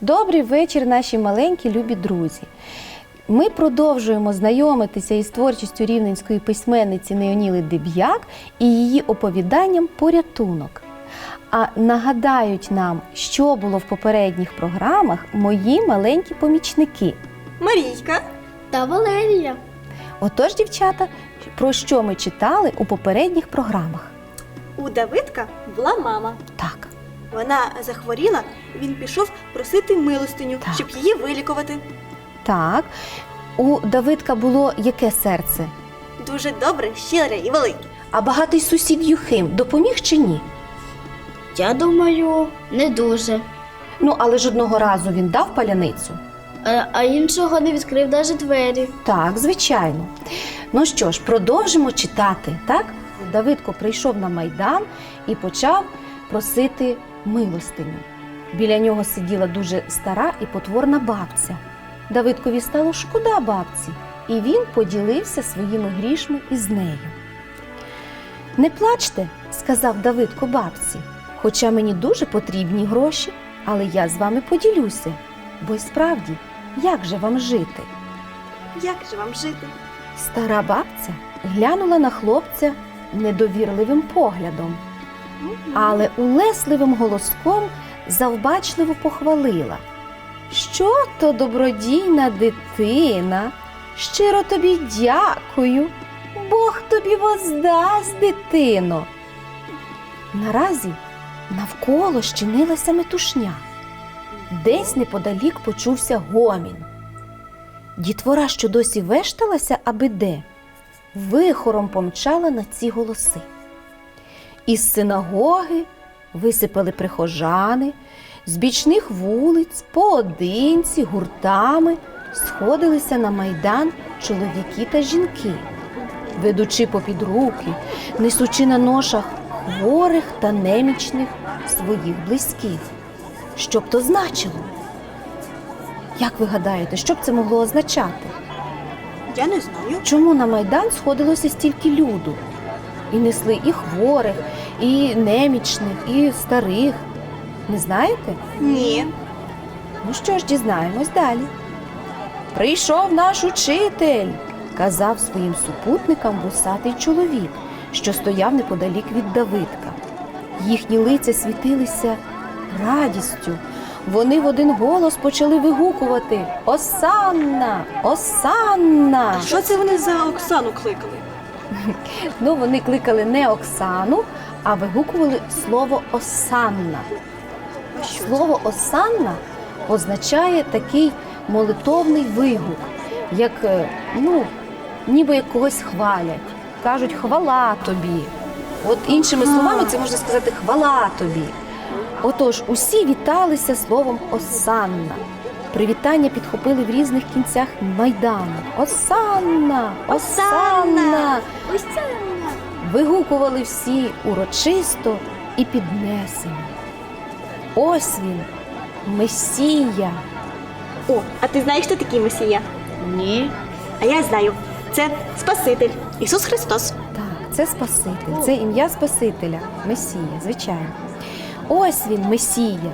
Добрий вечір, наші маленькі любі друзі. Ми продовжуємо знайомитися із творчістю рівненської письменниці Неоніли Деб'як і її оповіданням Порятунок. А нагадають нам, що було в попередніх програмах мої маленькі помічники. Марійка, Та Валерія. Отож, дівчата, про що ми читали у попередніх програмах? у Давидка була мама. Так, Вона захворіла, він пішов просити милостиню, Так. щоб її вилікувати. так. У Давидка було яке серце? Дуже добре, щире і велике. А багатий сусід Юхим допоміг чи ні? Я думаю, не дуже. Ну, але ж одного разу він дав паляницю. А, а іншого не відкрив навіть двері. Так, звичайно. Ну що ж, продовжимо читати, так? Давидко прийшов на майдан і почав просити милостиню. Біля нього сиділа дуже стара і потворна бабця. Давидкові стало шкода бабці, і він поділився своїми грішми із нею. Не плачте, сказав Давидко бабці, хоча мені дуже потрібні гроші, але я з вами поділюся, бо й справді, як же вам жити? Як же вам жити? Стара бабця глянула на хлопця недовірливим поглядом, але улесливим голоском завбачливо похвалила. Що то добродійна дитина? Щиро тобі дякую. Бог тобі воздасть, дитино. Наразі навколо щинилася метушня. Десь неподалік почувся гомін. Дітвора, що досі вешталася, аби де, вихором помчала на ці голоси. Із синагоги висипали прихожани, з бічних вулиць, поодинці, гуртами сходилися на майдан чоловіки та жінки, ведучи попід руки, несучи на ношах хворих та немічних своїх близьких. Що б то значило? Як ви гадаєте, що б це могло означати? Я не знаю. Чому на Майдан сходилося стільки люду? І несли і хворих, і немічних, і старих. Не знаєте? Ні. Ну що ж, дізнаємось далі. Прийшов наш учитель, казав своїм супутникам вусатий чоловік, що стояв неподалік від Давидка. Їхні лиця світилися радістю. Вони в один голос почали вигукувати Осанна! Осанна! А що це вони за Оксану кликали? Ну, вони кликали не Оксану, а вигукували слово Осанна. Слово Осанна означає такий молитовний вигук, як е, ну, ніби як когось хвалять. Кажуть хвала тобі. От іншими словами це можна сказати хвала тобі. Отож, усі віталися словом Осанна. Привітання підхопили в різних кінцях майдану. Осанна! Осанна! Осанна! Вигукували всі урочисто і піднесено. Ось він, Месія. О, а ти знаєш, хто такий Месія? Ні. А я знаю. Це Спаситель Ісус Христос. Так, це Спаситель, це ім'я Спасителя, Месія, звичайно. Ось він, Месія.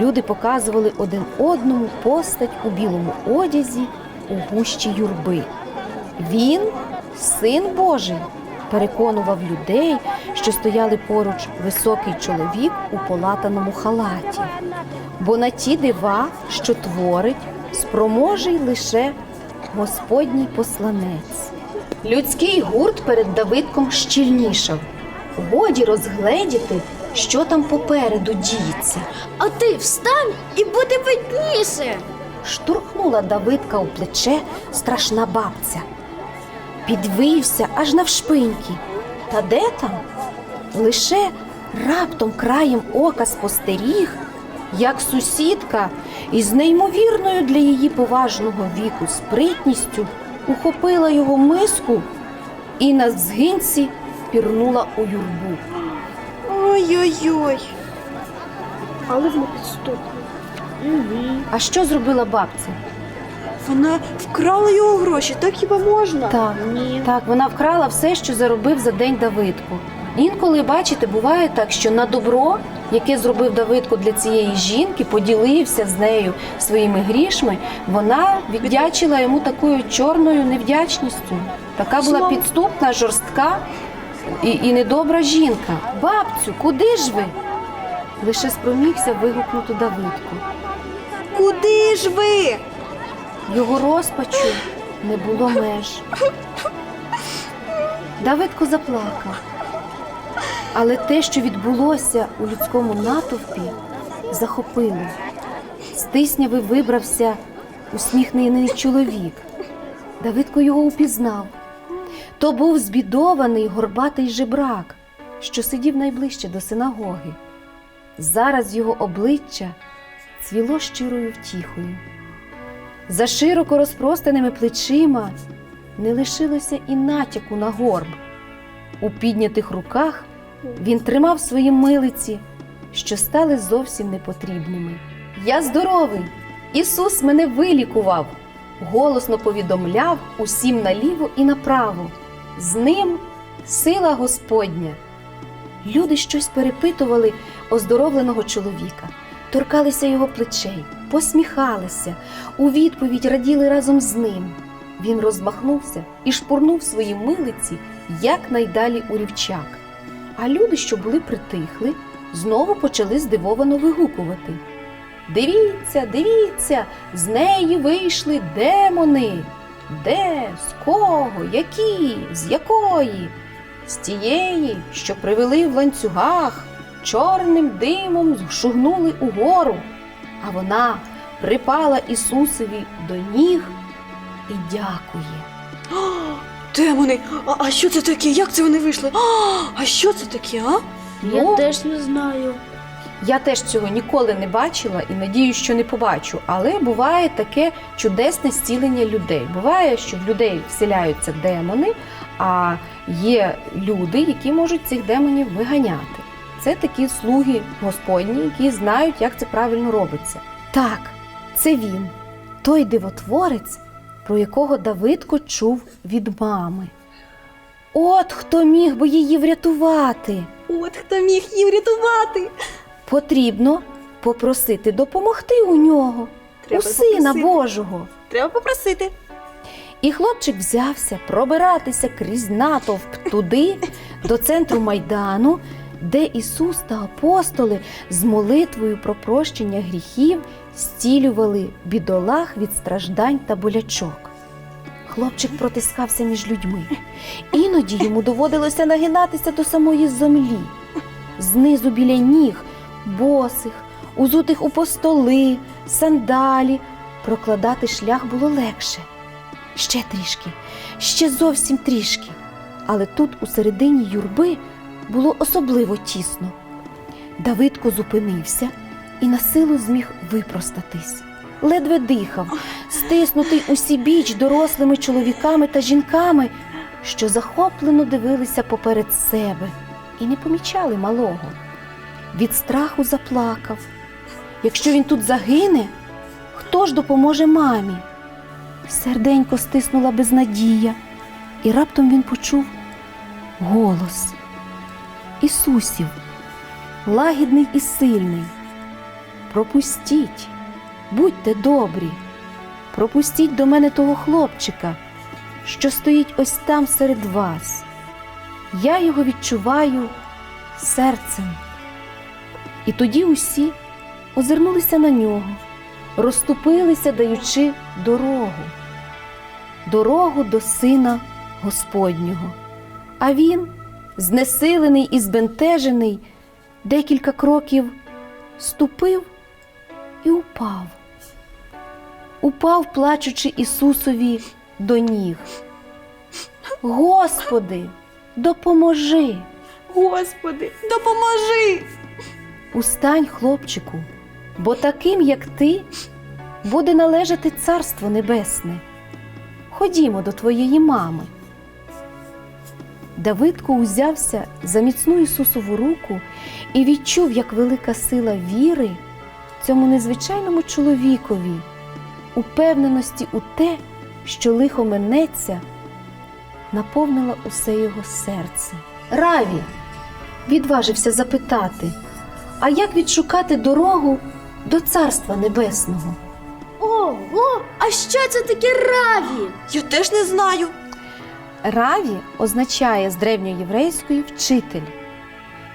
Люди показували один одному постать у білому одязі у гущі юрби. Він син Божий, переконував людей, що стояли поруч високий чоловік у полатаному халаті. Бо на ті дива, що творить, спроможий лише Господній посланець. Людський гурт перед Давидком щільнішав. Годі розгледіти, що там попереду діється. А ти встань і буде видніше. Штурхнула Давидка у плече страшна бабця. Підвився аж навшпиньки. Та де там? Лише раптом краєм ока спостеріг, як сусідка із неймовірною для її поважного віку спритністю ухопила його миску і на згинці пірнула у юрбу. Ой-ой-ой. Але вони підступні. Угу. А що зробила бабця? Вона вкрала його гроші, так хіба можна? Так, Ні. Так, вона вкрала все, що заробив за день Давидко. Інколи, бачите, буває так, що на добро яке зробив Давидко для цієї жінки, поділився з нею своїми грішми, вона віддячила йому такою чорною невдячністю. Така була підступна, жорстка і, і недобра жінка. Бабцю, куди ж ви? Лише спромігся вигукнути Давидко. Куди ж ви? Його розпачу не було меж. Давидко заплакав. Але те, що відбулося у людському натовпі, захопило. З тисняви вибрався усміхнений чоловік. Давидко його упізнав. То був збідований горбатий жебрак, що сидів найближче до синагоги. Зараз його обличчя цвіло щирою втіхою. За широко розпростаними плечима не лишилося і натяку на горб. У піднятих руках він тримав свої милиці, що стали зовсім непотрібними. Я здоровий! Ісус мене вилікував, голосно повідомляв усім наліво і направо. З ним сила Господня. Люди щось перепитували оздоровленого чоловіка, торкалися його плечей, посміхалися, у відповідь раділи разом з ним. Він розмахнувся і шпурнув свої милиці якнайдалі у рівчак. А люди, що були притихли, знову почали здивовано вигукувати. Дивіться, дивіться, з неї вийшли демони. Де, з кого, які, з якої? З тієї, що привели в ланцюгах, чорним димом зшугнули угору, а вона припала Ісусові до ніг і дякує. Демони, а, а що це таке? Як це вони вийшли? А, а що це таке, а? Я Ну, теж не знаю. Я теж цього ніколи не бачила і надію, що не побачу. Але буває таке чудесне зцілення людей. Буває, що в людей вселяються демони, а є люди, які можуть цих демонів виганяти. Це такі слуги Господні, які знають, як це правильно робиться. Так, це він, той дивотворець, про якого Давидко чув від мами. От хто міг би її врятувати. От хто міг її врятувати. Потрібно попросити допомогти у нього, Треба у сина попросити. Божого. Треба попросити. І хлопчик взявся пробиратися крізь натовп туди, до центру майдану, де Ісус та апостоли з молитвою про прощення гріхів зцілювали бідолах від страждань та болячок. Хлопчик протискався між людьми. Іноді йому доводилося нагинатися до самої землі, знизу біля ніг, босих, узутих у постоли, сандалі. Прокладати шлях було легше. Ще трішки, ще зовсім трішки. Але тут, у середині юрби, було особливо тісно. Давидко зупинився і на силу зміг випростатись. Ледве дихав, стиснутий усі біч дорослими чоловіками та жінками, що захоплено дивилися поперед себе і не помічали малого. Від страху заплакав. Якщо він тут загине, хто ж допоможе мамі? Серденько стиснула безнадія, і раптом він почув голос Ісусів, лагідний і сильний. Пропустіть, будьте добрі, пропустіть до мене того хлопчика, що стоїть ось там серед вас. Я його відчуваю серцем. І тоді усі озирнулися на нього розступилися, даючи дорогу, дорогу до Сина Господнього. А він, знесилений і збентежений, декілька кроків ступив і упав. Упав, плачучи Ісусові до ніг. Господи, допоможи! Господи, допоможи! Устань, хлопчику, бо таким, як ти, буде належати Царство Небесне. Ходімо до твоєї мами. Давидко узявся за міцну Ісусову руку і відчув, як велика сила віри цьому незвичайному чоловікові, упевненості у те, що лихо минеться, наповнила усе його серце. Раві відважився запитати. А як відшукати дорогу до Царства Небесного? Ого! А що це таке раві? Я теж не знаю. Раві означає з древньоєврейської вчитель.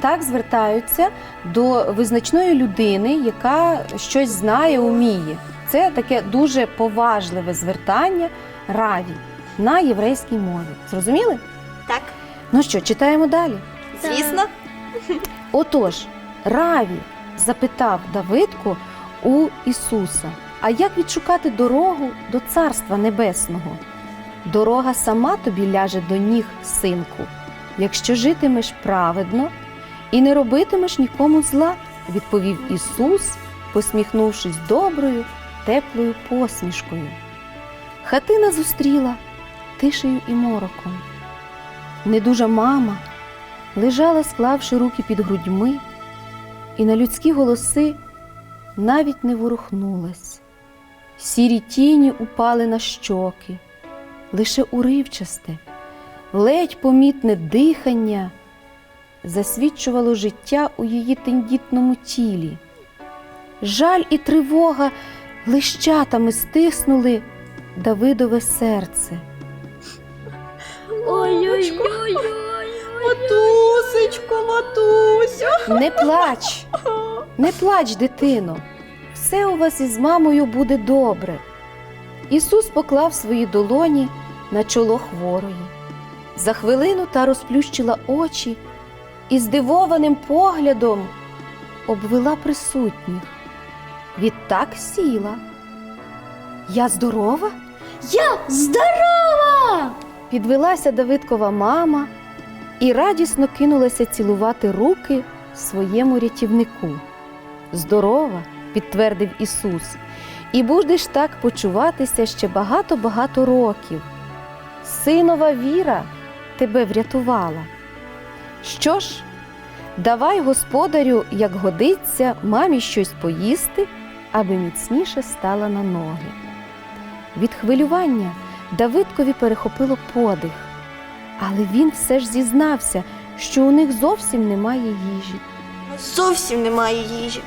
Так звертаються до визначної людини, яка щось знає, уміє. Це таке дуже поважливе звертання раві на єврейській мові. Зрозуміли? Так, Ну що, читаємо далі. звісно. Отож, Раві запитав Давидко у Ісуса: А як відшукати дорогу до Царства Небесного? Дорога сама тобі ляже до ніг, синку, якщо житимеш праведно і не робитимеш нікому зла, відповів Ісус, посміхнувшись доброю, теплою посмішкою. Хатина зустріла тишею і мороком. Недужа мама лежала, склавши руки під грудьми, і на людські голоси навіть не ворухнулась. Сірі тіні упали на щоки, лише уривчасте, ледь помітне дихання засвідчувало життя у її тендітному тілі. Жаль і тривога лищатами стиснули Давидове серце. Ой-ой-ой. Матусечко, матусю. Не плач, не плач, дитино. Все у вас із мамою буде добре. Ісус поклав свої долоні на чоло хворої. За хвилину та розплющила очі і здивованим поглядом обвела присутніх. Відтак сіла. Я здорова? Я здорова! Підвелася Давидкова мама і радісно кинулася цілувати руки своєму рятівнику. Здорова, підтвердив Ісус, і будеш так почуватися ще багато-багато років. Синова віра тебе врятувала. Що ж, давай господарю, як годиться, мамі щось поїсти, аби міцніше стала на ноги. Від хвилювання Давидкові перехопило подих, але він все ж зізнався, що у них зовсім немає їжі. Зовсім немає їжі.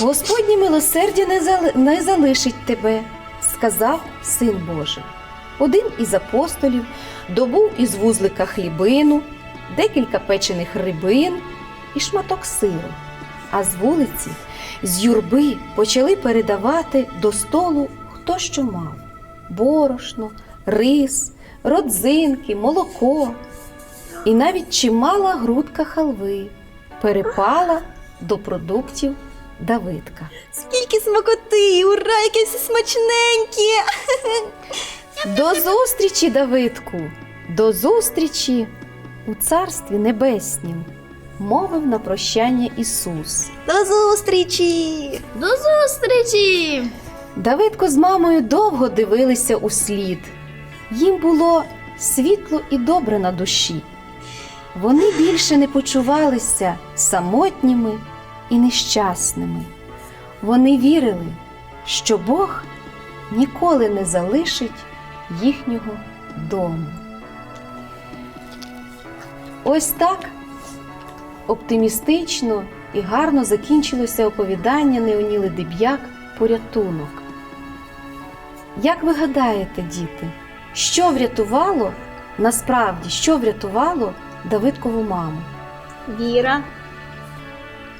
Господнє милосердя не, зали... не залишить тебе, сказав син Божий. Один із апостолів добув із вузлика хлібину, декілька печених рибин і шматок сиру. А з вулиці, з юрби почали передавати до столу хто що мав: борошно, рис, родзинки, молоко. І навіть чимала грудка халви перепала до продуктів Давидка. Скільки смакоти! Ура, яке все смачненьке! До зустрічі, Давидку! До зустрічі у Царстві Небеснім, мовив на прощання Ісус. До зустрічі! До зустрічі! Давидко з мамою довго дивилися у слід. Їм було світло і добре на душі. Вони більше не почувалися самотніми і нещасними. Вони вірили, що Бог ніколи не залишить їхнього дому. Ось так оптимістично і гарно закінчилося оповідання Неоніли Деб'як порятунок. Як ви гадаєте, діти, що врятувало насправді, що врятувало Давидкову маму? Віра.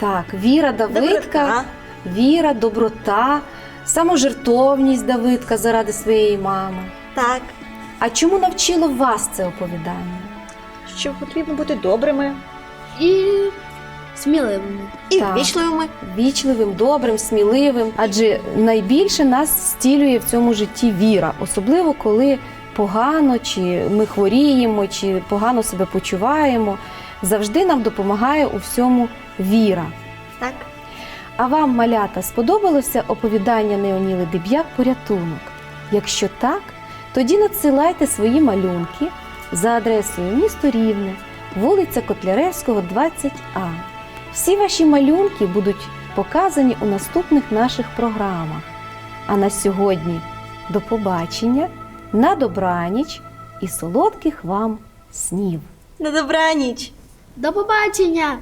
Так, віра Давидка, Доброта. віра, доброта, саможертовність Давидка заради своєї мами. Так. А чому навчило вас це оповідання? Що потрібно бути добрими І сміливими. і Так. ввічливими. Вічливим, добрим, сміливим. Адже найбільше нас стілює в цьому житті віра, особливо коли погано, чи ми хворіємо, чи погано себе почуваємо. Завжди нам допомагає у всьому віра. Так. А вам, малята, сподобалося оповідання Неоніли Деб'як порятунок? Якщо так, тоді надсилайте свої малюнки за адресою місто Рівне, вулиця Котляревського, 20А. Всі ваші малюнки будуть показані у наступних наших програмах. А на сьогодні до побачення, на добраніч і солодких вам снів! На добраніч! До побачення!